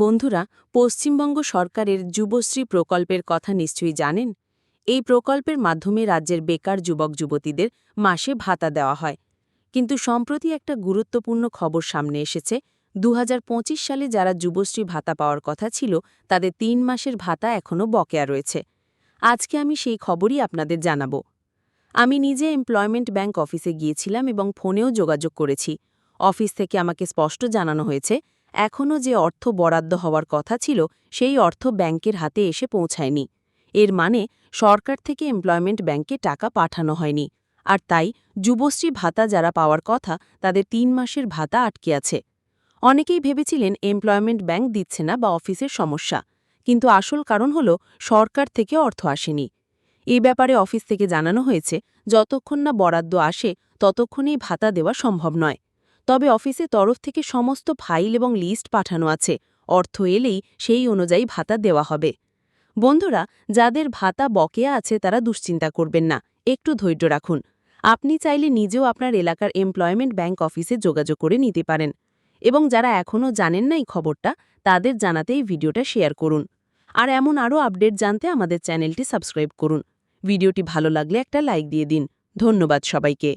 বন্ধুরা, পশ্চিমবঙ্গ সরকারের যুবশ্রী প্রকল্পের কথা নিশ্চয়ই জানেন? এই প্রকল্পের মাধ্যমে রাজ্যের বেকার যুবক যুবতীদের মাসে ভাতা দেওয়া হয়। কিন্তু সম্প্রতি একটা গুরুত্বপূর্ণ খবর সামনে এসেছে। দু হাজার পঁচিশ সালে যারা যুবশ্রী ভাতা পাওয়ার কথা ছিল, তাদের তিন মাসের ভাতা এখনও বকেয়া রয়েছে। আজকে আমি সেই খবরই আপনাদের জানাব। আমি নিজে এমপ্লয়মেন্ট ব্যাংক অফিসে গিয়েছিলাম এবং ফোনেও যোগাযোগ করেছি। অফিস থেকে আমাকে স্পষ্ট জানানো হয়েছে এখনও যে অর্থ বরাদ্দ হওয়ার কথা ছিল, সেই অর্থ ব্যাংকের হাতে এসে পৌঁছায়নি। এর মানে সরকার থেকে এমপ্লয়মেন্ট ব্যাংকে টাকা পাঠানো হয়নি। আর তাই, যুবশ্রী ভাতা যারা পাওয়ার কথা, তাদের তিন মাসের ভাতা আটকে আছে। অনেকেই ভেবেছিলেন এমপ্লয়মেন্ট ব্যাংক দিচ্ছে না বা অফিসের সমস্যা। কিন্তু আসল কারণ হল, সরকার থেকে অর্থ আসেনি। এ ব্যাপারে অফিস থেকে জানানো হয়েছে, যতক্ষণ না বরাদ্দ আসে, ততক্ষণেই ভাতা দেওয়া সম্ভব নয়। তবে অফিসে তরফ থেকে সমস্ত ফাইল এবং লিস্ট পাঠানো আছে। অর্থ এলেই সেই অনুযায়ী ভাতা দেওয়া হবে। বন্ধুরা, যাদের ভাতা বকেয়া আছে তারা দুশ্চিন্তা করবেন না। একটু ধৈর্য রাখুন। আপনি চাইলে নিজেও আপনার এলাকার এমপ্লয়মেন্ট ব্যাংক অফিসে যোগাযোগ করে নিতে পারেন। এবং যারা এখনও জানেন না এই খবরটা, তাদের জানাতে এই ভিডিওটা শেয়ার করুন। আর এমন আরও আপডেট জানতে আমাদের চ্যানেলটি সাবস্ক্রাইব করুন। ভিডিওটি ভালো লাগলে একটা লাইক দিয়ে দিন। ধন্যবাদ সবাইকে।